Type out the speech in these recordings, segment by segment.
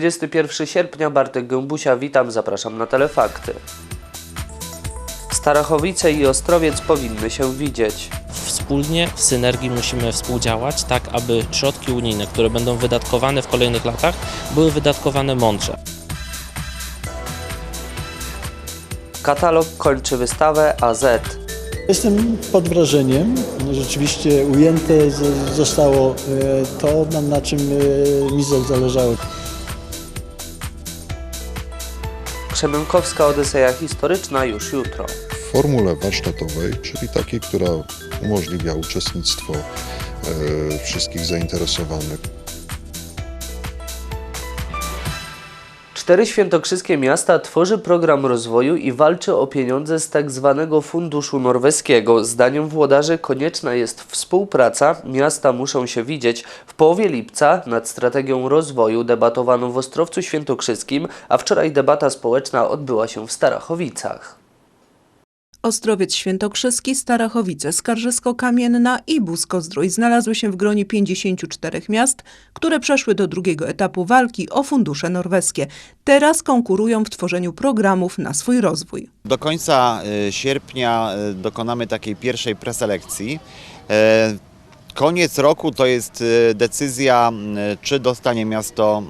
21 sierpnia Bartek Gębusia, witam, zapraszam na Telefakty. Starachowice i Ostrowiec powinny się widzieć. Wspólnie w synergii musimy współdziałać, tak aby środki unijne, które będą wydatkowane w kolejnych latach, były wydatkowane mądrze. Katalog kończy wystawę AZ. Jestem pod wrażeniem. Rzeczywiście ujęte zostało e, to, na, na czym e, mi zależało. Krzemiąkowska Odyseja Historyczna już jutro. w formule warsztatowej, czyli takiej, która umożliwia uczestnictwo e, wszystkich zainteresowanych. Cztery świętokrzyskie miasta tworzy program rozwoju i walczy o pieniądze z tak zwanego funduszu norweskiego. Zdaniem włodarzy konieczna jest współpraca, miasta muszą się widzieć. W połowie lipca nad strategią rozwoju debatowano w Ostrowcu Świętokrzyskim, a wczoraj debata społeczna odbyła się w Starachowicach. Ostrowiec Świętokrzyski, Starachowice, Skarżysko-Kamienna i Busko-Zdrój znalazły się w gronie 54 miast, które przeszły do drugiego etapu walki o fundusze norweskie. Teraz konkurują w tworzeniu programów na swój rozwój. Do końca y, sierpnia y, dokonamy takiej pierwszej preselekcji. E, Koniec roku to jest decyzja, czy dostanie miasto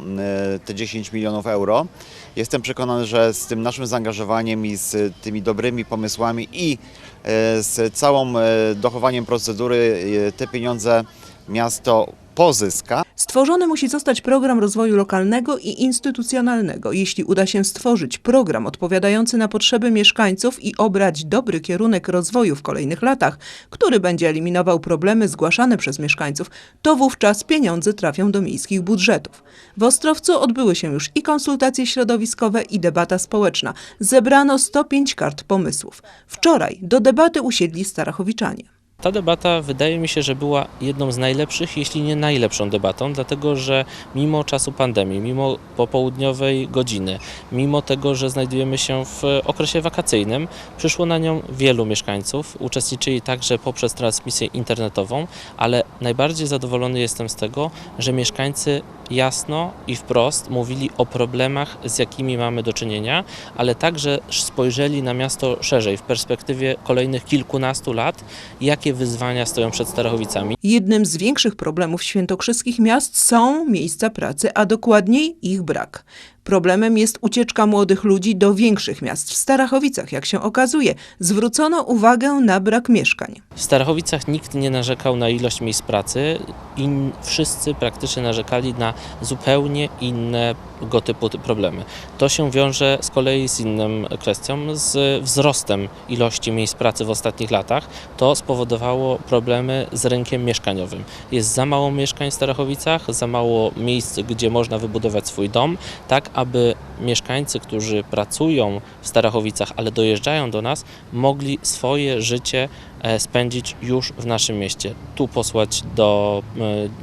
te 10 milionów euro. Jestem przekonany, że z tym naszym zaangażowaniem i z tymi dobrymi pomysłami i e, z całym e, dochowaniem procedury e, te pieniądze miasto pozyska. Stworzony musi zostać program rozwoju lokalnego i instytucjonalnego. Jeśli uda się stworzyć program odpowiadający na potrzeby mieszkańców i obrać dobry kierunek rozwoju w kolejnych latach, który będzie eliminował problemy zgłaszane przez mieszkańców, to wówczas pieniądze trafią do miejskich budżetów. W Ostrowcu odbyły się już i konsultacje środowiskowe, i debata społeczna. Zebrano 105 kart pomysłów. Wczoraj do debaty usiedli Starachowiczanie. Ta debata wydaje mi się, że była jedną z najlepszych, jeśli nie najlepszą debatą, dlatego że mimo czasu pandemii, mimo popołudniowej godziny, mimo tego, że znajdujemy się w okresie wakacyjnym, przyszło na nią wielu mieszkańców. Uczestniczyli także poprzez transmisję internetową, ale najbardziej zadowolony jestem z tego, że mieszkańcy jasno i wprost mówili o problemach, z jakimi mamy do czynienia, ale także spojrzeli na miasto szerzej, w perspektywie kolejnych kilkunastu lat, jakie wyzwania stoją przed Starachowicami. Jednym z większych problemów świętokrzyskich miast są miejsca pracy, a dokładniej ich brak. Problemem jest ucieczka młodych ludzi do większych miast. W Starachowicach, jak się okazuje, zwrócono uwagę na brak mieszkań. W Starachowicach nikt nie narzekał na ilość miejsc pracy i wszyscy praktycznie narzekali na zupełnie innego typu ty- problemy. To się wiąże z kolei z inną kwestią, z wzrostem ilości miejsc pracy w ostatnich latach. To spowodowało problemy z rynkiem mieszkaniowym. Jest za mało mieszkań w Starachowicach, za mało miejsc, gdzie można wybudować swój dom, tak aby mieszkańcy, którzy pracują w Starachowicach, ale dojeżdżają do nas, mogli swoje życie spędzić już w naszym mieście. Tu posłać do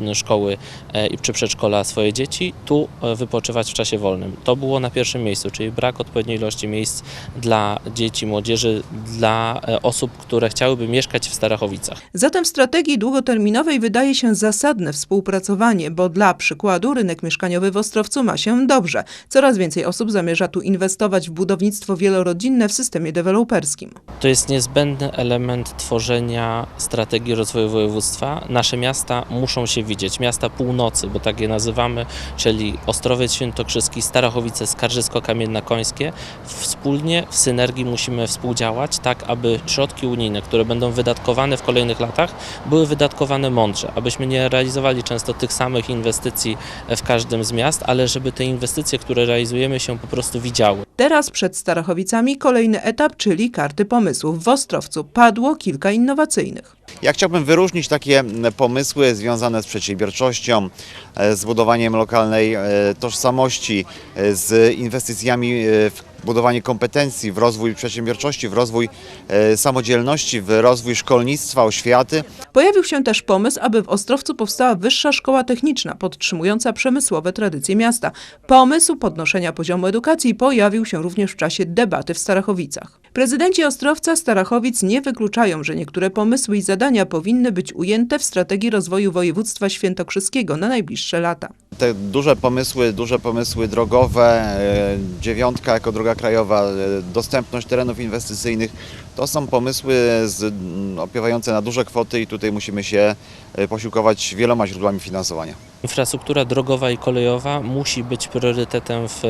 e, szkoły e, i- czy przedszkola swoje dzieci, tu e, wypoczywać w czasie wolnym. To było na pierwszym miejscu, czyli brak odpowiedniej ilości miejsc dla dzieci, młodzieży, dla e, osób, które chciałyby mieszkać w Starachowicach. Zatem w strategii długoterminowej wydaje się zasadne współpracowanie, bo dla przykładu rynek mieszkaniowy w Ostrowcu ma się dobrze. Coraz więcej osób zamierza tu inwestować w budownictwo wielorodzinne w systemie deweloperskim. To jest niezbędny element tworzenia strategii rozwoju województwa. Nasze miasta muszą się widzieć. Miasta północy, bo tak je nazywamy, czyli Ostrowiec Świętokrzyski, Starachowice, Skarżysko-Kamienna Końskie. Wspólnie w synergii musimy współdziałać, tak aby środki unijne, które będą wydatkowane w kolejnych latach, były wydatkowane mądrze, abyśmy nie realizowali często tych samych inwestycji w każdym z miast, ale żeby te inwestycje, które realizujemy się po prostu widziały. Teraz przed Starachowicami kolejny etap, czyli karty pomysłów. W Ostrowcu padło kilka innowacyjnych. Ja chciałbym wyróżnić takie pomysły związane z przedsiębiorczością, e, z budowaniem lokalnej e, tożsamości, e, z inwestycjami w budowanie kompetencji, w rozwój przedsiębiorczości, w rozwój e, samodzielności, w rozwój szkolnictwa, oświaty. Pojawił się też pomysł, aby w Ostrowcu powstała wyższa szkoła techniczna, podtrzymująca przemysłowe tradycje miasta. Pomysł podnoszenia poziomu edukacji pojawił się również w czasie debaty w Starachowicach. Prezydenci Ostrowca Starachowic nie wykluczają, że niektóre pomysły i zadania powinny być ujęte w strategii rozwoju województwa świętokrzyskiego na najbliższe lata. Te duże pomysły, duże pomysły drogowe, e, dziewiątka jako droga krajowa, e, dostępność terenów inwestycyjnych, to są pomysły z, opiewające na duże kwoty i tutaj musimy się e, posiłkować wieloma źródłami finansowania. Infrastruktura drogowa i kolejowa musi być priorytetem w e,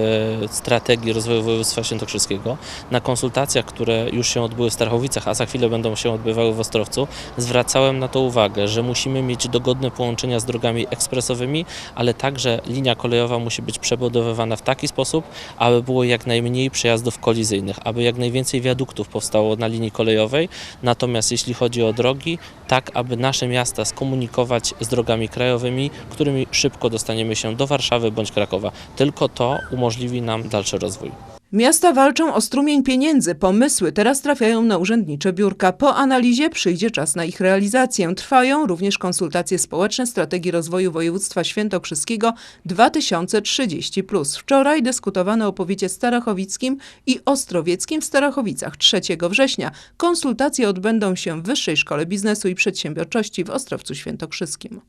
strategii rozwoju województwa świętokrzyskiego. Na konsultacjach, które już się odbyły w Starachowicach, a za chwilę będą się odbywały w Ostrowcu, zwracałem na to uwagę, że musimy mieć dogodne połączenia z drogami ekspresowymi, ale także linia kolejowa musi być przebudowywana w taki sposób, aby było jak najmniej przejazdów kolizyjnych, aby jak najwięcej wiaduktów powstało na linii kolejowej. Natomiast jeśli chodzi o drogi, tak aby nasze miasta skomunikować z drogami krajowymi, którymi szybko dostaniemy się do Warszawy bądź Krakowa. Tylko to umożliwi nam dalszy rozwój. Miasta walczą o strumień pieniędzy. Pomysły teraz trafiają na urzędnicze biurka. Po analizie przyjdzie czas na ich realizację. Trwają również konsultacje społeczne strategii rozwoju województwa świętokrzyskiego 2030. Wczoraj dyskutowano o powiecie starachowickim i ostrowieckim w Starachowicach 3 września. Konsultacje odbędą się w Wyższej Szkole Biznesu i Przedsiębiorczości w Ostrowcu Świętokrzyskim.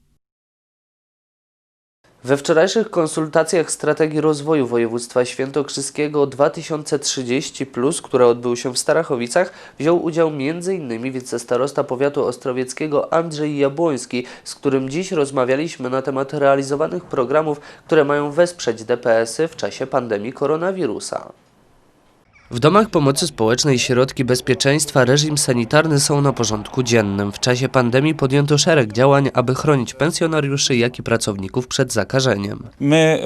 We wczorajszych konsultacjach strategii rozwoju województwa świętokrzyskiego 2030, które odbyły się w Starachowicach, wziął udział m.in. wicestarosta powiatu ostrowieckiego Andrzej Jabłoński, z którym dziś rozmawialiśmy na temat realizowanych programów, które mają wesprzeć DPS-y w czasie pandemii koronawirusa. W domach pomocy społecznej środki bezpieczeństwa, reżim sanitarny są na porządku dziennym. W czasie pandemii podjęto szereg działań, aby chronić pensjonariuszy, jak i pracowników przed zakażeniem. My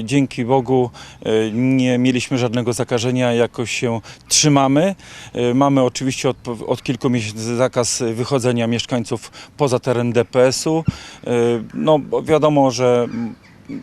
e, dzięki Bogu e, nie mieliśmy żadnego zakażenia, jakoś się trzymamy. E, mamy oczywiście od, od kilku miesięcy zakaz wychodzenia mieszkańców poza teren DPS-u. E, no wiadomo, że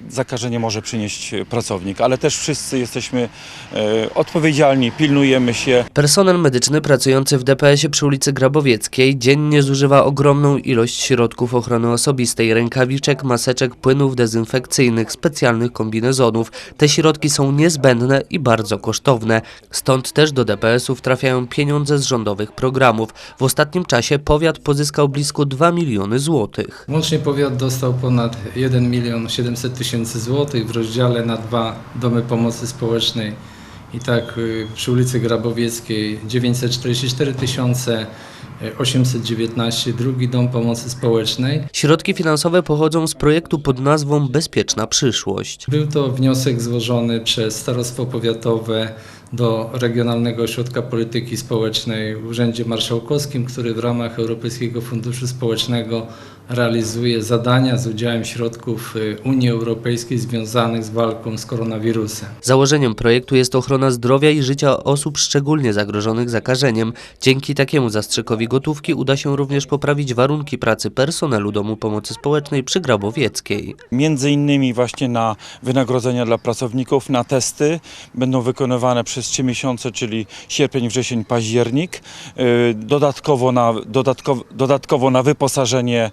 zakażenie może przynieść pracownik, ale też wszyscy jesteśmy e, odpowiedzialni, pilnujemy się. Personel medyczny pracujący w DPS-ie przy ulicy Grabowieckiej dziennie zużywa ogromną ilość środków ochrony osobistej, rękawiczek, maseczek, płynów dezynfekcyjnych, specjalnych kombinezonów. Te środki są niezbędne i bardzo kosztowne. Stąd też do DPS-ów trafiają pieniądze z rządowych programów. W ostatnim czasie powiat pozyskał blisko 2 miliony złotych. Łącznie powiat dostał ponad 1 milion 700 tysięcy złotych w rozdziale na dwa domy pomocy społecznej. I tak y, przy ulicy Grabowieckiej 944 tysiące, y, 819 drugi dom pomocy społecznej. Środki finansowe pochodzą z projektu pod nazwą Bezpieczna przyszłość. Był to wniosek złożony przez Starostwo Powiatowe do Regionalnego Ośrodka Polityki Społecznej w Urzędzie Marszałkowskim, który w ramach Europejskiego Funduszu Społecznego realizuje zadania z udziałem środków y, Unii Europejskiej związanych z walką z koronawirusem. Założeniem projektu jest ochrona zdrowia i życia osób szczególnie zagrożonych zakażeniem. Dzięki takiemu zastrzykowi gotówki uda się również poprawić warunki pracy personelu Domu Pomocy Społecznej przy Grabowieckiej. Między innymi właśnie na wynagrodzenia dla pracowników, na testy będą wykonywane przez 3 miesiące, czyli sierpień, wrzesień, październik. Yy, Dodatkowo na, dodatkowo, dodatkowo na wyposażenie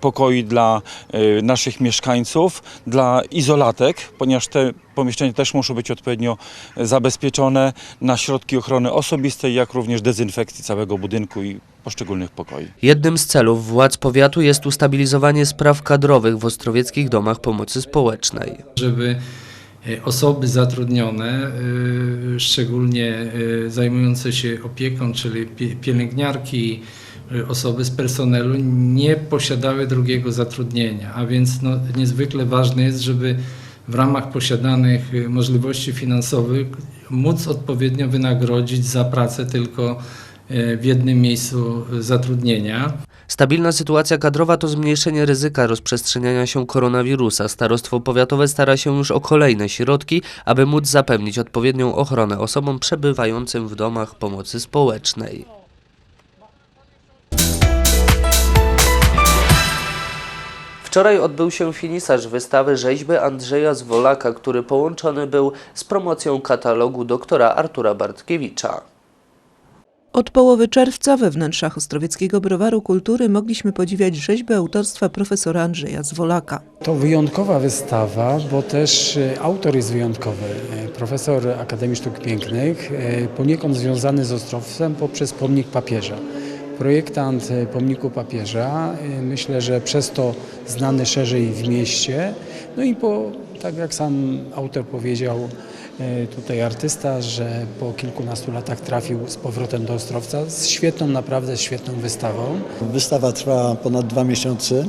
pokoi dla yy, naszych mieszkańców, dla izolatek, ponieważ te pomieszczenia też muszą być odpowiednio zabezpieczone na środki ochrony osobistej, jak również dezynfekcji całego budynku i poszczególnych pokoi. Jednym z celów władz powiatu jest ustabilizowanie spraw kadrowych w ostrowieckich domach pomocy społecznej. żeby e, osoby zatrudnione, e, szczególnie e, zajmujące się opieką, czyli pie- pielęgniarki, osoby z personelu, nie posiadały drugiego zatrudnienia. A więc no, niezwykle ważne jest, żeby w ramach posiadanych e, możliwości finansowych móc odpowiednio wynagrodzić za pracę tylko e, w jednym miejscu zatrudnienia. Stabilna sytuacja kadrowa to zmniejszenie ryzyka rozprzestrzeniania się koronawirusa. Starostwo powiatowe stara się już o kolejne środki, aby móc zapewnić odpowiednią ochronę osobom przebywającym w domach pomocy społecznej. Wczoraj odbył się finisaż wystawy rzeźby Andrzeja Zwolaka, który połączony był z promocją katalogu doktora Artura Bartkiewicza. Od połowy czerwca we wnętrzach Ostrowieckiego Browaru Kultury mogliśmy podziwiać rzeźby autorstwa profesora Andrzeja Zwolaka. To wyjątkowa wystawa, bo też e, autor jest wyjątkowy. E, Profesor Akademii Sztuk Pięknych, e, poniekąd związany z Ostrowcem poprzez pomnik papieża. Projektant e, pomniku papieża, e, myślę, że przez to znany szerzej w mieście. No i po, tak jak sam autor powiedział, e, tutaj artysta, że po kilkunastu latach trafił z powrotem do Ostrowca z świetną, naprawdę świetną wystawą. Wystawa trwa ponad dwa miesiące.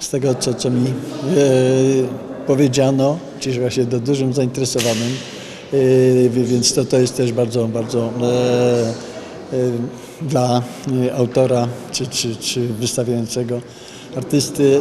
Z tego, co, co mi e, powiedziano, cieszyła się do dużym zainteresowaniem, e, więc to, to jest też bardzo, bardzo e, dla e, autora czy, czy, czy wystawiającego artysty e,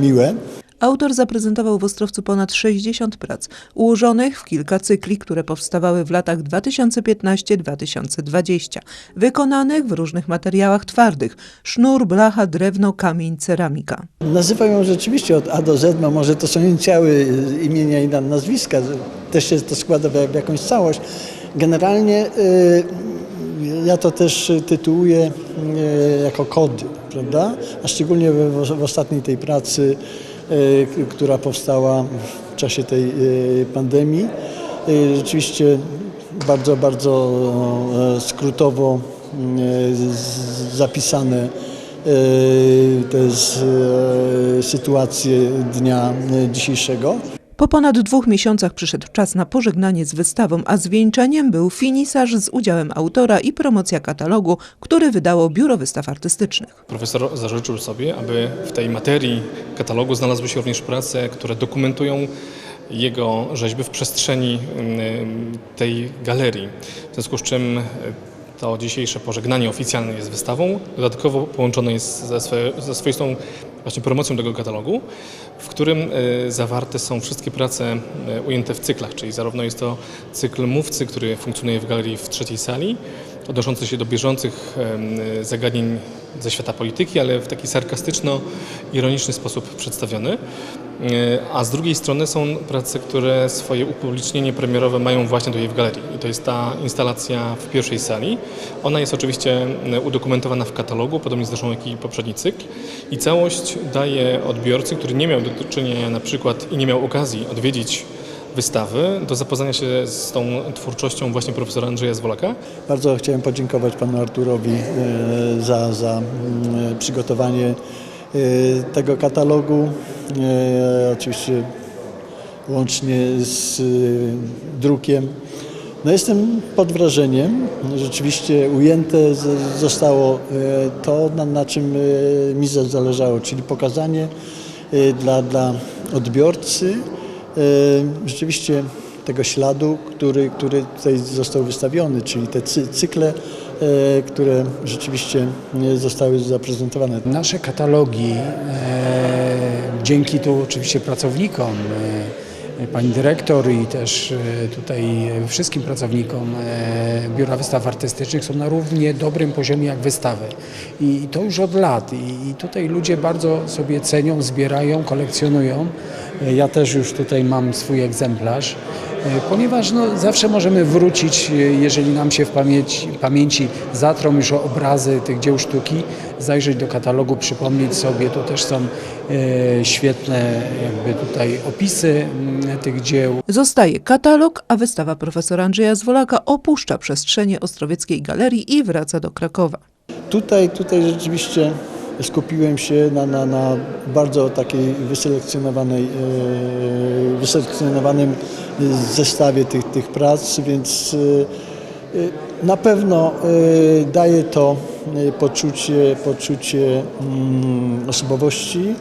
miłe. Autor zaprezentował w Ostrowcu ponad 60 prac, ułożonych w kilka cykli, które powstawały w latach 2015-2020, wykonanych w różnych materiałach twardych sznur, blacha, drewno, kamień, ceramika. Nazywam ją rzeczywiście od A do Z, no może to są inicjały e, imienia i na- nazwiska, też się to składa w, jakąś całość. Generalnie e, ja to też tytułuję e, jako kody, prawda? A szczególnie w, w ostatniej tej pracy, k- która powstała w czasie tej pandemii. Rzeczywiście bardzo, bardzo e, skrótowo zapisane te e, sytuacje dnia dzisiejszego. Po ponad dwóch miesiącach przyszedł czas na pożegnanie z wystawą, a zwieńczeniem był finisaż z udziałem autora i promocja katalogu, który wydało Biuro Wystaw Artystycznych. Profesor zażyczył sobie, aby w tej materii katalogu znalazły się również prace, które dokumentują jego rzeźby w przestrzeni ym, tej galerii. W związku z czym y, to dzisiejsze pożegnanie oficjalne jest wystawą. Dodatkowo połączone jest ze, swe, ze swoistą właśnie promocją tego katalogu, w którym y, zawarte są wszystkie prace y, ujęte w cyklach, czyli zarówno jest to cykl Mówcy, który funkcjonuje w galerii w trzeciej sali, odnoszący się do bieżących em, zagadnień ze świata polityki, ale w taki sarkastyczno-ironiczny sposób przedstawiony. E, A z drugiej strony są prace, które swoje upublicznienie premierowe mają właśnie tutaj w galerii. I to jest ta instalacja w pierwszej sali. Ona jest oczywiście e, udokumentowana w katalogu, podobnie zresztą jak i poprzedni cykl. I całość daje odbiorcy, który nie miał do czynienia na przykład i nie miał okazji odwiedzić wystawy, do zapoznania się z tą twórczością właśnie profesora Andrzeja Zwolaka. Bardzo chciałem podziękować panu Arturowi e, za, za mm, przygotowanie tego katalogu. E, Oczywiście łącznie z e, drukiem. No jestem pod wrażeniem. Rzeczywiście ujęte zostało to, na, czym mi za- zależało, czyli pokazanie dla, dla odbiorcy rzeczywiście tego śladu, który, który tutaj został wystawiony, czyli te cy, cykle, które rzeczywiście e, zostały zaprezentowane. Nasze katalogi, e, dzięki tu oczywiście pracownikom, e, pani dyrektor i też e, tutaj e, wszystkim pracownikom e, Biura Wystaw Artystycznych są na równie dobrym poziomie jak wystawy. I to już od lat. I tutaj ludzie bardzo sobie cenią, zbierają, kolekcjonują. E, Ja też już tutaj mam swój egzemplarz. E, Ponieważ no, zawsze możemy wrócić, e, jeżeli nam się w pamięci, pamięci zatrą już obrazy tych dzieł sztuki, zajrzeć do katalogu, przypomnieć sobie, to też są świetne jakby tutaj opisy mm, tych dzieł. Zostaje katalog, a wystawa profesora Andrzeja Zwolaka opuszcza przestrzenie Ostrowieckiej Galerii i wraca do Krakowa. Tutaj, tutaj rzeczywiście skupiłem się na, na, na bardzo takiej wyselekcjonowanej, e, wyselekcjonowanym zestawie tych, tych prac, więc e, na pewno e, daje to poczucie, poczucie mm, osobowości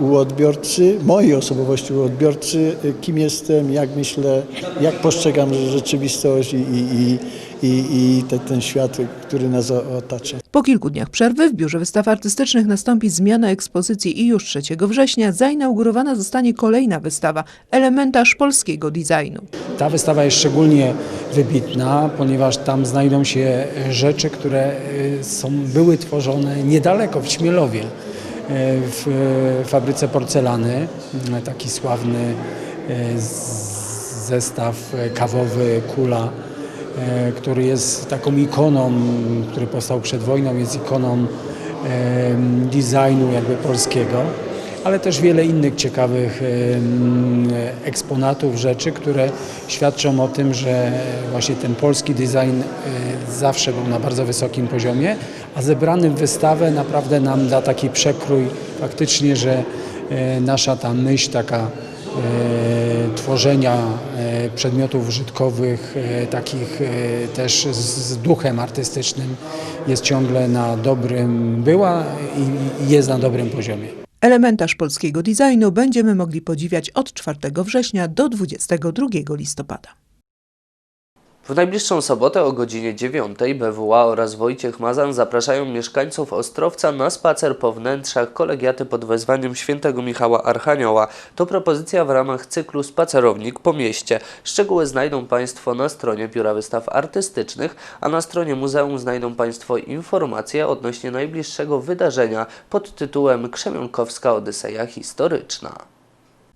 u odbiorcy, mojej osobowości u odbiorcy, e, kim jestem, jak myślę, jak postrzegam rzeczywistość i, i, i, i, i te, ten świat, który nas otacza. Po kilku dniach przerwy w Biurze Wystaw Artystycznych nastąpi zmiana ekspozycji i już 3 września zainaugurowana zostanie kolejna wystawa Elementarz polskiego designu. Ta wystawa jest szczególnie wybitna, ponieważ tam znajdą się rzeczy, które y, są, były tworzone niedaleko w Śmielowie. W fabryce porcelany, taki sławny e, zestaw kawowy Kula, e, który jest taką ikoną, który powstał przed wojną, jest ikoną designu jakby polskiego, ale też wiele innych ciekawych eksponatów, rzeczy, które świadczą o tym, że właśnie ten polski design e, zawsze był na bardzo wysokim poziomie, a zebrany w wystawę naprawdę nam da taki przekrój faktycznie, że e, nasza ta myśl taka e, tworzenia przedmiotów użytkowych, takich też z, duchem artystycznym jest ciągle na dobrym, była i jest na dobrym poziomie. Elementarz polskiego designu będziemy mogli podziwiać od 4 września do 22 listopada. W najbliższą sobotę o godzinie 9 BWA oraz Wojciech Mazan zapraszają mieszkańców Ostrowca na spacer po wnętrzach kolegiaty pod wezwaniem świętego Michała Archanioła. To propozycja w ramach cyklu Spacerownik po mieście. Szczegóły znajdą Państwo na stronie Biura Wystaw Artystycznych, a na stronie muzeum znajdą Państwo informacje odnośnie najbliższego wydarzenia pod tytułem Krzemionkowska Odyseja Historyczna.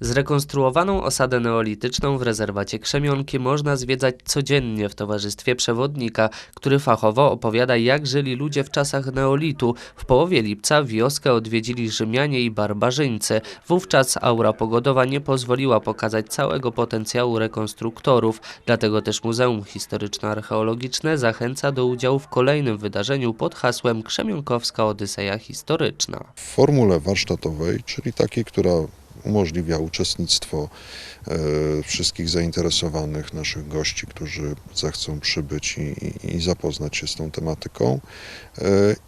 Zrekonstruowaną osadę neolityczną w rezerwacie Krzemionki można zwiedzać codziennie w towarzystwie przewodnika, który fachowo opowiada jak żyli ludzie w czasach neolitu. W połowie lipca wioskę odwiedzili Rzymianie i barbarzyńcy. Wówczas aura pogodowa nie pozwoliła pokazać całego potencjału rekonstruktorów, dlatego też Muzeum Historyczno-Archeologiczne zachęca do udziału w kolejnym wydarzeniu pod hasłem Krzemionkowska Odyseja Historyczna. W formule warsztatowej, czyli takiej, która umożliwia uczestnictwo e, wszystkich zainteresowanych naszych gości, którzy zechcą przybyć i, i, zapoznać się z tą tematyką. E,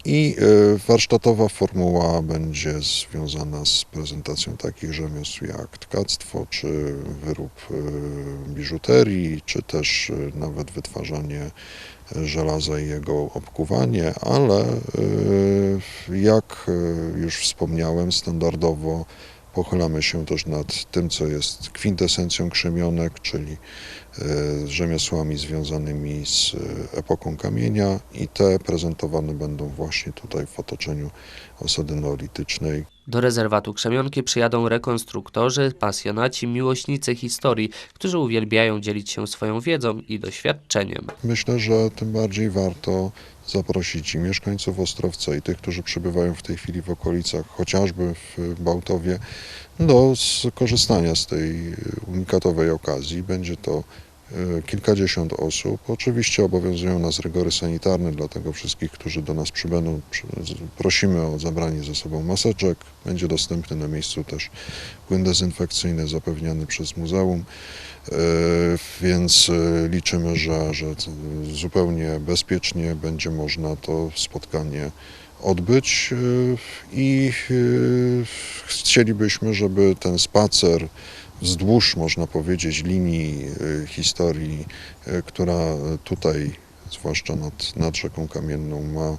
I e, warsztatowa formuła będzie związana z prezentacją takich rzemiosł jak tkactwo, czy wyrób biżuterii, czy też nawet wytwarzanie żelaza i jego obkuwanie, ale jak już wspomniałem, standardowo pochylamy się też nad tym, co jest kwintesencją krzemionek, czyli e, rzemiosłami związanymi z e, epoką kamienia i te prezentowane będą właśnie tutaj w otoczeniu osady neolitycznej. Do rezerwatu Krzemionki przyjadą rekonstruktorzy, pasjonaci, miłośnicy historii, którzy uwielbiają dzielić się swoją wiedzą i doświadczeniem. Myślę, że tym bardziej warto zaprosić i mieszkańców Ostrowca i tych, którzy przebywają w tej chwili w okolicach, chociażby w Bałtowie, do skorzystania z tej unikatowej okazji. Będzie to kilkadziesiąt osób. Oczywiście obowiązują nas rygory sanitarne, dlatego wszystkich, którzy do nas przybędą, prosimy o zabranie ze sobą maseczek. Będzie dostępny na miejscu też płyn dezynfekcyjny zapewniany przez muzeum. E, Więc e, liczymy, że, że zupełnie bezpiecznie będzie można to spotkanie odbyć e, i e, chcielibyśmy, żeby ten spacer wzdłuż, można powiedzieć, linii e, historii, e, która tutaj, zwłaszcza nad, nad rzeką Kamienną, ma e,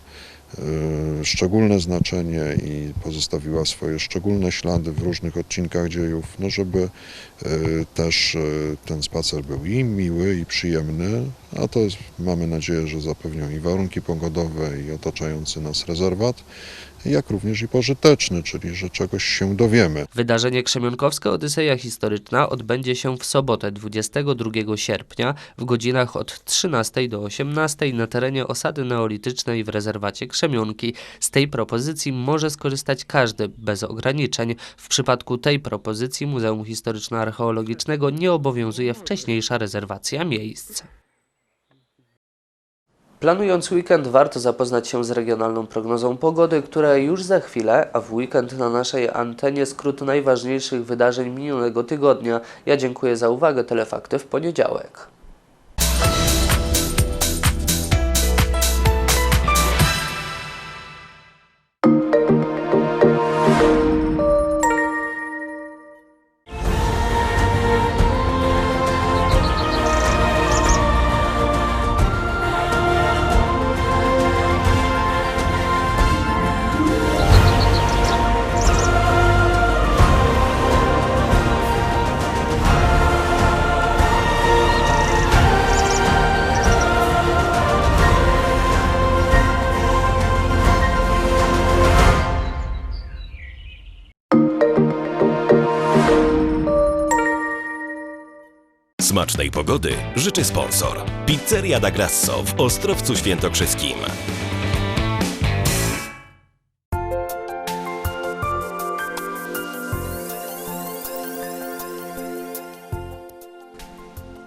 szczególne znaczenie i pozostawiła swoje szczególne ślady w różnych odcinkach dziejów, no żeby też ten spacer był i miły, i przyjemny, a to jest, mamy nadzieję, że zapewnią i warunki pogodowe, i otaczający nas rezerwat, jak również i pożyteczny, czyli że czegoś się dowiemy. Wydarzenie Krzemionkowska Odyseja Historyczna odbędzie się w sobotę 22 sierpnia w godzinach od 13 do 18 na terenie osady neolitycznej w rezerwacie Krzemionki. Z tej propozycji może skorzystać każdy bez ograniczeń. W przypadku tej propozycji Muzeum Historyczno-Archeologicznego nie obowiązuje wcześniejsza rezerwacja miejsc. Planując weekend warto zapoznać się z regionalną prognozą pogody, która już za chwilę, a w weekend na naszej antenie skrót najważniejszych wydarzeń minionego tygodnia. Ja dziękuję za uwagę. Telefakty w poniedziałek. Smacznej pogody życzy sponsor. Pizzeria da Grasso w Ostrowcu Świętokrzyskim.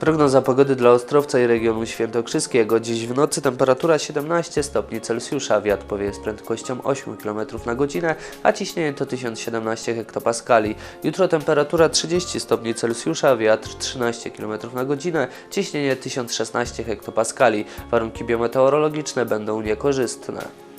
Prognoza pogody dla Ostrowca i regionu świętokrzyskiego. Dziś w nocy temperatura 17 stopni Celsjusza, wiatr powieje z prędkością 8 km na godzinę, a ciśnienie to 1017 hektopaskali. Jutro temperatura 30 stopni Celsjusza, wiatr 13 km na godzinę, ciśnienie 1016 hektopaskali. Warunki biometeorologiczne będą niekorzystne.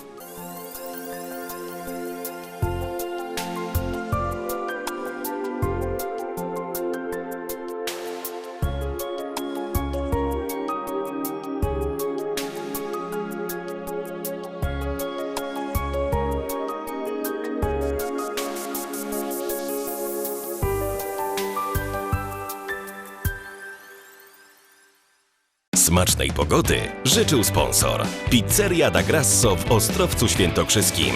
Smacznej pogody życzył sponsor. Pizzeria da Grasso w Ostrowcu Świętokrzyskim.